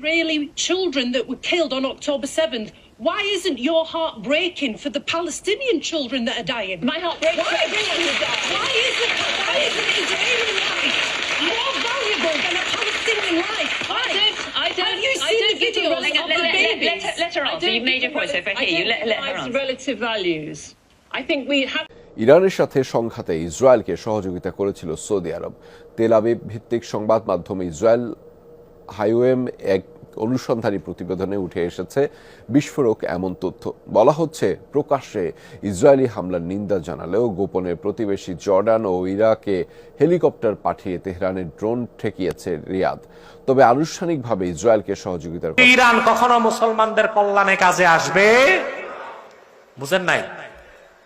Israeli children that were killed on October 7th. Why isn't your heart breaking for the Palestinian children that are dying? My heart breaks for Why? everyone who died. Why isn't, why isn't Israeli life more valuable than a Palestinian life? Why? I don't, I don't, Have you I seen don't the on, of let, the let, let, babies? let, her- let her answer. You've made your point, so if I hear you, let, let her answer. relative values. I think we have ইরানের সাথে সংঘাতে ইসরায়েলকে সহযোগিতা করেছিল Saudi আরব Tel Aviv ভিত্তিক সংবাদ মাধ্যমে Israel হাইওয়েম এক অনুসন্ধানী প্রতিবেদনে উঠে এসেছে, বিস্ফোরক এমন তথ্য। বলা হচ্ছে, প্রকাশ্যে ইসরায়েলি হামলার নিন্দা জানালেও গোপনে প্রতিবেশী জর্ডান ও ইরাকে হেলিকপ্টার পাঠিয়ে তেহরানের ড্রোন ঠেকিয়েছে রিয়াদ। তবে আনুষ্ঠানিকভাবে ইসরায়েলকে সহযোগিতার কথা ইরান কখনো মুসলমানদের কল্যাণে কাজে আসবে? বুঝেন নাই?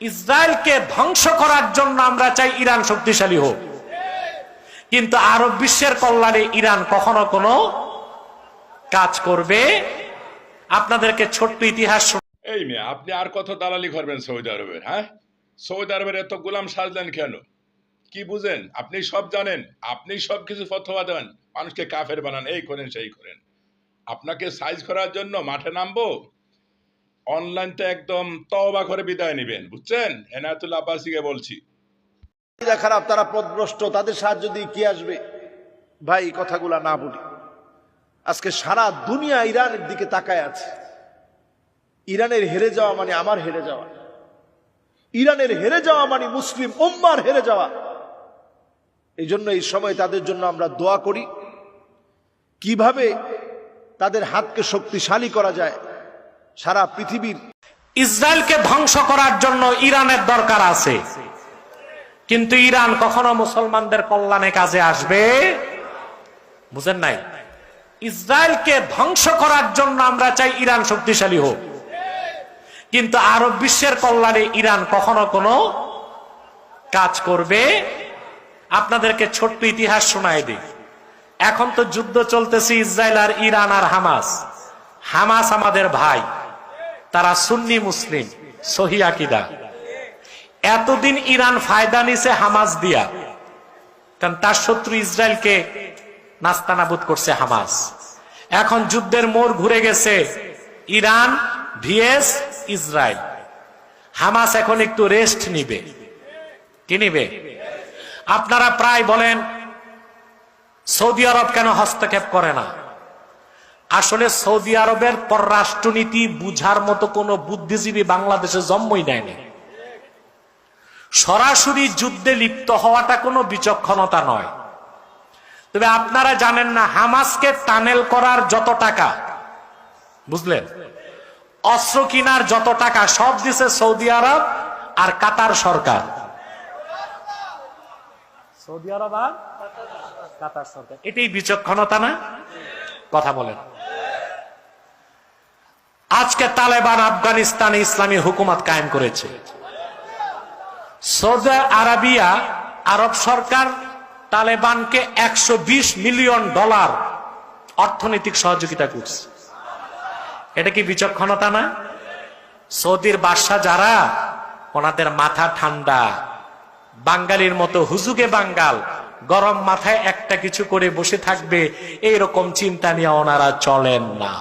ইসরায়েলকে ধ্বংস করার জন্য আমরা চাই ইরান শক্তিশালী হোক। কিন্তু আরব বিশ্বের কল্যাণে ইরান কখনো কোনো কাজ করবে? আপনাদেরকে ছোট্ট ইতিহাস এই মেয়ে, আপনি আর কত দালালি করবেন সৌদি আরবের হ্যাঁ? সৌদি আরবের এত গোলাম সাজলেন কেন? কি বুঝেন? আপনি সব জানেন, আপনি সব কিছু ফতোয়া দেন। মানুষকে কাফের বানান, এই করেন, সেই করেন। আপনাকে সাইজ করার জন্য মাঠে নামবো? অনলাইনটা একদম তওবা করে বিদায় নেবেন, বুঝছেন? এনায়তুল্লাহ আব্বাসীকে বলছি। যারা খারাপ, তারা পদভ্রষ্ট, তাদের সাহায্য দিয়ে কি আসবে? ভাই কথাগুলা না বলি। আজকে সারা দুনিয়া ইরানের দিকে তাকায় আছে। ইরানের হেরে যাওয়া মানে আমার হেরে যাওয়া। ইরানের হেরে যাওয়া মানে মুসলিম উম্মার হেরে যাওয়া। এই জন্য এই সময় তাদের জন্য আমরা দোয়া করি। কীভাবে তাদের হাতকে শক্তিশালী করা যায়, সারা পৃথিবীর ইসরায়েলকে ধ্বংস করার জন্য ইরানের দরকার আছে। কিন্তু ইরান কখনো মুসলমানদের কল্যাণে কাজে আসবে? বুঝেন নাই? ইসরায়েলকে ধ্বংস করার জন্য আমরা চাই ইরান শক্তিশালী হোক। কিন্তু আরব বিশ্বের কল্যাণে ইরান কখনো কোনো কাজ করবে? আপনাদেরকে ছোট্ট ইতিহাস শোনায় দিই। এখন তো যুদ্ধ চলতেছে ইসরায়েল আর ইরান আর হামাস। হামাস আমাদের ভাই। তারা সুন্নি মুসলিম, সহি আকিদা। এতদিন ইরান ফায়দা নিছে হামাস দিয়া। কারণ তার শত্রু ইসরায়েলকে নাস্তানাবুদ করছে হামাস। এখন যুদ্ধের মোড় ঘুরে গেছে ইরান ভিএস ইসরায়েল। হামাস এখন একটু রেস্ট নিবে। কি নিবে? আপনারা প্রায় বলেন, সৌদি আরব কেন হস্তক্ষেপ করে না? আসলে সৌদি আরবের পররাষ্ট্রনীতি বুঝার মতো কোনো বুদ্ধিজীবী বাংলাদেশে জন্মই নেয়নি সরাসরি যুদ্ধে লিপ্ত হওয়াটা কোনো বিচক্ষণতা নয়। তবে আপনারা জানেন না, হামাসকে টানেল করার যত টাকা, বুঝলেন? অস্ত্র কিনার যত টাকা, সব দিছে সৌদি আরব আর কাতার সরকার। সৌদি আরব আর কাতার সরকার। এটাই বিচক্ষণতা না? কথা বলেন। আজকে তালেবান আফগানিস্তানে ইসলামী হুকুমত কায়েম করেছে। সৌদি আরবিয়া আরব সরকার তালেবানকে একশো বিশ মিলিয়ন ডলার অর্থনৈতিক সহযোগিতা করছে। এটা কি বিচক্ষণতা না? সৌদির বাদশাহ যারা, ওনাদের মাথা ঠান্ডা। বাঙালির মতো হুজুগে বাঙ্গাল গরম মাথায় একটা কিছু করে বসে থাকবে, এইরকম চিন্তা নিয়ে ওনারা চলেন না।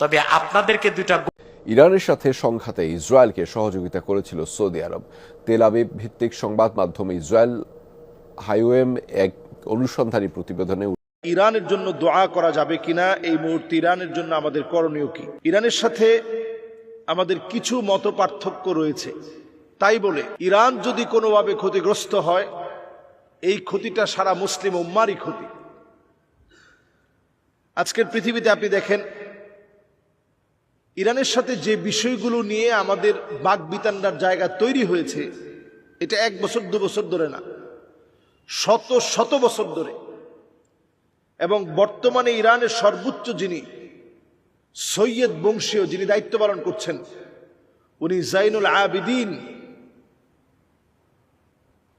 তবে আপনাদেরকে দুইটা ইরানের সাথে সংঘাতে ইসরায়েলকে সহযোগিতা করেছিল সৌদি আরব। তেল আবিব ভিত্তিক সংবাদ মাধ্যমে ইসরায়েল হাইওয়েম এক অনুসন্ধানী প্রতিবেদনে ইরানের জন্য দোয়া করা যাবে কিনা? এই মুহূর্তে ইরানের জন্য আমাদের করণীয় কি? ইরানের সাথে আমাদের কিছু মত পার্থক্য রয়েছে। তাই বলে, ইরান যদি কোনোভাবে ক্ষতিগ্রস্ত হয়, এই ক্ষতিটা সারা মুসলিম উম্মারই ক্ষতি। আজকের পৃথিবীতে আপনি দেখেন ইরানের সাথে যে বিষয়গুলো নিয়ে আমাদের বাক বিতান্ডার জায়গা তৈরি হয়েছে, এটা এক বছর, দু বছর ধরে না, শত শত বছর ধরে। এবং বর্তমানে ইরানের সর্বোচ্চ যিনি সৈয়দ বংশীয়, যিনি দায়িত্ব পালন করছেন, উনি জাইনুল আবিদিন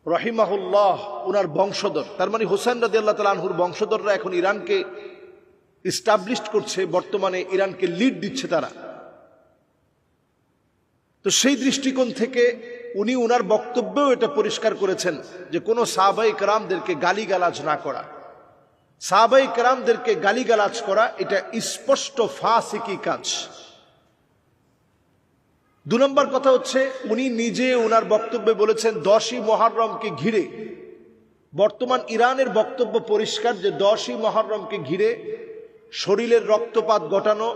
রহিমাহুল্লাহ, উনার বংশধর। তার মানে হোসেন রাজি আল্লাহ তালাহুর বংশধররা এখন ইরানকে ইস্টাবলিশ করছে, বর্তমানে ইরানকে লিড দিচ্ছে তারা। তো সেই দৃষ্টিকোণ থেকে উনি উনার বক্তব্যেও এটা পরিষ্কার করেছেন যে কোনো সাহাবাই কারামদেরকে গালিগালাজ না করা। সাহাবাই কেরামদেরকে গালিগালাজ করা এটা স্পষ্ট ফাঁসিকি কাজ। দু নম্বর কথা হচ্ছে, উনি নিজে ওনার বক্তব্যে বলেছেন, দশই মহারমকে ঘিরে। বর্তমান ইরানের বক্তব্য পরিষ্কার যে দশই মহারমকে ঘিরে শরীরের রক্তপাত ঘটানো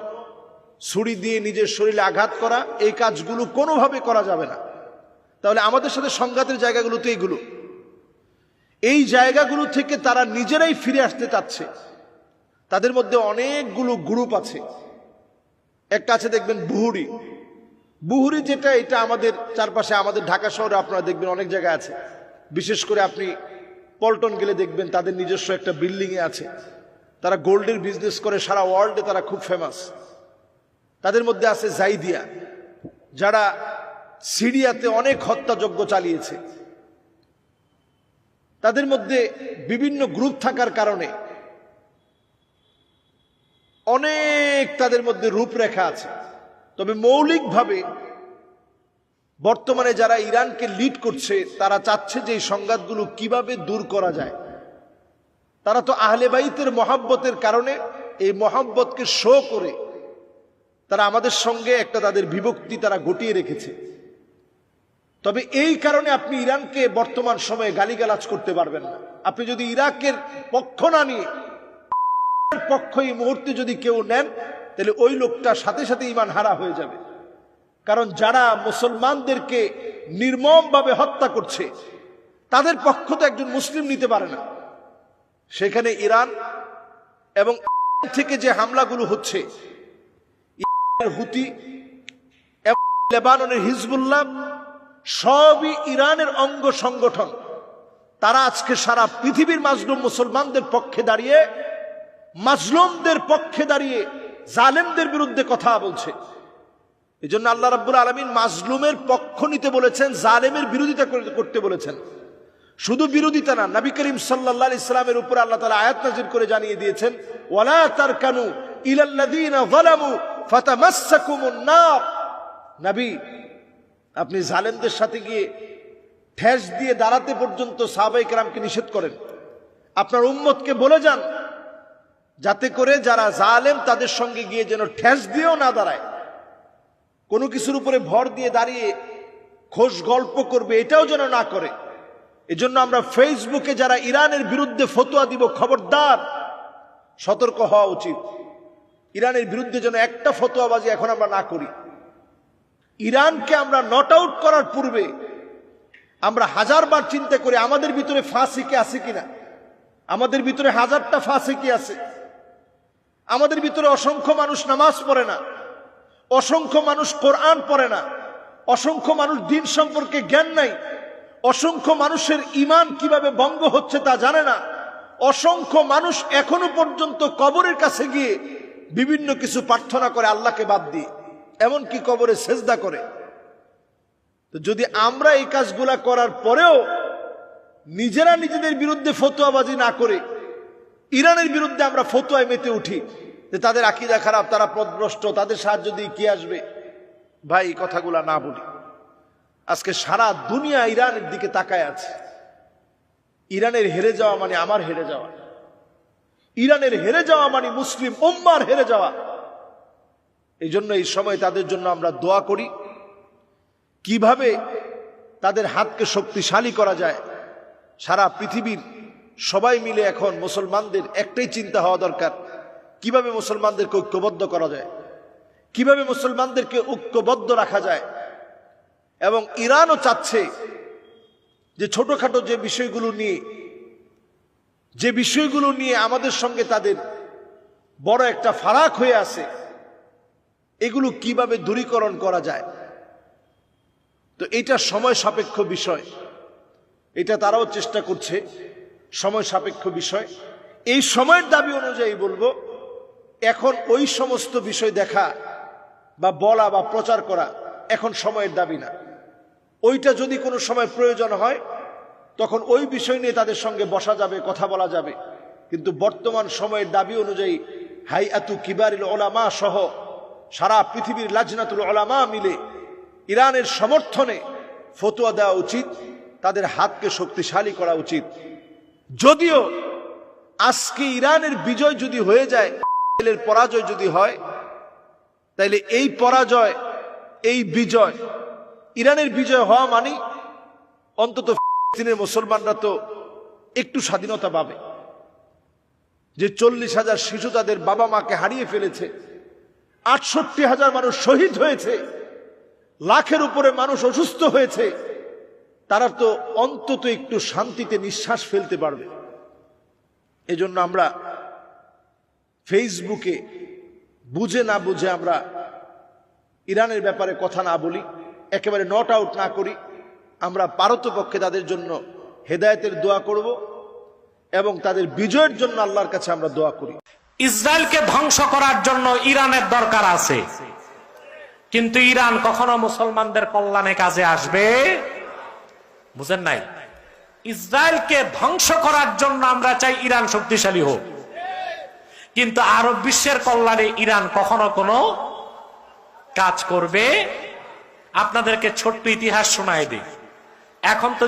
ছুরি দিয়ে নিজের শরীরে আঘাত করা, এই কাজগুলো কোনোভাবে করা যাবে না। তাহলে আমাদের সাথে সংঘাতের জায়গাগুলো তো এইগুলো এই জায়গাগুলো থেকে তারা নিজেরাই ফিরে আসতে চাচ্ছে। তাদের মধ্যে অনেকগুলো গ্রুপ আছে। একটা আছে দেখবেন বুহুরি। বুহুরি যেটা, এটা আমাদের চারপাশে, আমাদের ঢাকা শহরে আপনারা দেখবেন অনেক জায়গায় আছে। বিশেষ করে আপনি পল্টন গেলে দেখবেন তাদের নিজস্ব একটা বিল্ডিংয়ে আছে। তারা গোল্ডের বিজনেস করে, সারা ওয়ার্ল্ডে তারা খুব ফেমাস তাদের মধ্যে আছে জাইদিয়া, যারা সিরিয়াতে অনেক হত্যাযজ্ঞ চালিয়েছে। তাদের মধ্যে বিভিন্ন গ্রুপ থাকার কারণে অনেক তাদের মধ্যে রূপরেখা আছে। তবে মৌলিকভাবে বর্তমানে যারা ইরানকে লিড করছে, তারা চাচ্ছে যে এই সংঘাতগুলো কীভাবে দূর করা যায়। তারা তো আহলে বাইতের মহাব্বতের কারণে এই মহাব্বতকে শো করে তারা আমাদের সঙ্গে একটা তাদের বিভক্তি তারা ঘটিয়ে রেখেছে। তবে এই কারণে আপনি ইরানকে বর্তমান সময়ে গালিগালাজ করতে পারবেন না। আপনি যদি ইরাকের পক্ষ না নিয়ে পক্ষ এই মুহূর্তে যদি কেউ নেন, তাহলে ওই লোকটা সাথে সাথে ইমান হারা হয়ে যাবে। কারণ যারা মুসলমানদেরকে নির্মমভাবে হত্যা করছে, তাদের পক্ষ তো একজন মুসলিম নিতে পারে না। সেখানে ইরান এবং থেকে যে হামলাগুলো হচ্ছে হুতি লেবাননের হিজবুল্লাহ সবই ইরানের অঙ্গ সংগঠন। তারা আজকে সারা পৃথিবীর মাজলুম মুসলমানদের পক্ষে দাঁড়িয়ে, মাজলুমদের পক্ষে দাঁড়িয়ে জালেমদের বিরুদ্ধে কথা বলছে। এই জন্য আল্লাহ রাব্বুল আলমিন মাজলুমের পক্ষ নিতে বলেছেন, জালেমের বিরোধিতা করতে বলেছেন। শুধু বিরোধিতা না, নবী করিম সাল্লাহ ইসলামের উপর আল্লাহ তালা আয়াত নাজির করে জানিয়ে দিয়েছেন, ওয়ালা তার কানু ইলাল্লাযীনা যালামু ফাতামাসসাকুমুন নার। নবী, আপনি জালেমদের সাথে গিয়ে ঠেস দিয়ে দাঁড়াতে পর্যন্ত সাহাবাই কেরামকে নিষেধ করেন। আপনার উম্মতকে বলে যান, যাতে করে যারা জালেম তাদের সঙ্গে গিয়ে যেন ঠেস দিয়েও না দাঁড়ায়। কোনো কিছুর উপরে ভর দিয়ে দাঁড়িয়ে খোশ গল্প করবে, এটাও যেন না করে। এজন্য আমরা ফেসবুকে যারা ইরানের বিরুদ্ধে ফতোয়া দিব, খবরদার, সতর্ক হওয়া উচিত। ইরানের বিরুদ্ধে যেন একটা ফতোয়াবাজি এখন আমরা না করি। ইরানকে আমরা নট আউট করার পূর্বে আমরা হাজারবার চিন্তা করি, আমাদের ভিতরে ফাঁসিকে আছে কিনা? আমাদের ভিতরে হাজারটা ফাঁসিকি আছে? আমাদের ভিতরে অসংখ্য মানুষ নামাজ পড়ে না, অসংখ্য মানুষ কোরআন পড়ে না, অসংখ্য মানুষ দিন সম্পর্কে জ্ঞান নাই, অসংখ্য মানুষের ইমান কীভাবে ভঙ্গ হচ্ছে তা জানে না, অসংখ্য মানুষ এখনও পর্যন্ত কবরের কাছে গিয়ে বিভিন্ন কিছু প্রার্থনা করে আল্লাহকে বাদ দিয়ে এমনকি কবরে সেজদা করে। তো যদি আমরা এই কাজগুলা করার পরেও নিজেরা নিজেদের বিরুদ্ধে ফতোয়াবাজি না করে, ইরানের বিরুদ্ধে আমরা ফতোয়ায় মেতে উঠি, যে তাদের আকিদা খারাপ, তারা পদভ্রষ্ট, তাদের সাহায্য দিয়ে কি আসবে? ভাই, এই কথাগুলা না বলি। আজকে সারা দুনিয়া ইরানের দিকে তাকায় আছে। ইরানের হেরে যাওয়া মানে আমার হেরে যাওয়া। ইরানের হেরে যাওয়া মানে মুসলিম উম্মার হেরে যাওয়া। এই জন্য এই সময় তাদের জন্য আমরা দোয়া করি। কীভাবে তাদের হাতকে শক্তিশালী করা যায়, সারা পৃথিবীর সবাই মিলে এখন মুসলমানদের একটাই চিন্তা হওয়া দরকার, কীভাবে মুসলমানদেরকে ঐক্যবদ্ধ করা যায়, কীভাবে মুসলমানদেরকে ঐক্যবদ্ধ রাখা যায়। এবং ইরানও চাচ্ছে যে ছোটখাটো যে বিষয়গুলো নিয়ে যে বিষয়গুলো নিয়ে আমাদের সঙ্গে তাদের বড় একটা ফারাক হয়ে আছে, এগুলো কীভাবে দূরীকরণ করা যায়? তো এটা সময় সাপেক্ষ বিষয়। এটা তারাও চেষ্টা করছে, সময় সাপেক্ষ বিষয়। এই সময়ের দাবি অনুযায়ী বলব, এখন ওই সমস্ত বিষয় দেখা বা বলা বা প্রচার করা এখন সময়ের দাবি না। ওইটা যদি কোনো সময় প্রয়োজন হয় তখন ওই বিষয় নিয়ে তাদের সঙ্গে বসা যাবে, কথা বলা যাবে। কিন্তু বর্তমান সময়ের দাবি অনুযায়ী হাই আতু কিবারিল ওলামা সহ সারা পৃথিবীর লাজনাতুল ওলামা মিলে ইরানের সমর্থনে ফতোয়া দেওয়া উচিত, তাদের হাতকে শক্তিশালী করা উচিত। যদিও আজকে ইরানের বিজয় যদি হয়ে যায়, ইসরায়েলের পরাজয় যদি হয়, তাইলে এই পরাজয়, এই বিজয়, ইরানের বিজয় হওয়া মানে অন্তত ফিলিস্তিনের মুসলমানরা তো একটু স্বাধীনতা পাবে। যে চল্লিশ হাজার শিশু তাদের বাবা মাকে হারিয়ে ফেলেছে, আটষট্টি হাজার মানুষ শহীদ হয়েছে, লাখের উপরে মানুষ অসুস্থ হয়েছে, তারা তো অন্তত একটু শান্তিতে নিঃশ্বাস ফেলতে পারবে। এজন্য আমরা ফেসবুকে বুঝে না বুঝে আমরা ইরানের ব্যাপারে কথা না বলি, একেবারে নট আউট না করি। আমরা পারতপক্ষে তাদের জন্য হেদায়েতের দোয়া করব এবং তাদের বিজয়ের জন্য আল্লাহর কাছে আমরা দোয়া করি। ইসরায়েলকে ধ্বংস করার জন্য ইরানের দরকার আছে। কিন্তু ইরান কখনো মুসলমানদের কল্যাণে কাজে আসবে? বুঝেন নাই? ইসরায়েলকে ধ্বংস করার জন্য আমরা চাই ইরান শক্তিশালী হোক। কিন্তু আরব বিশ্বের কল্যাণে ইরান কখনো কোনো কাজ করবে? আপনাদেরকে ছোট্ট ইতিহাস শোনায় দিই। এখন তো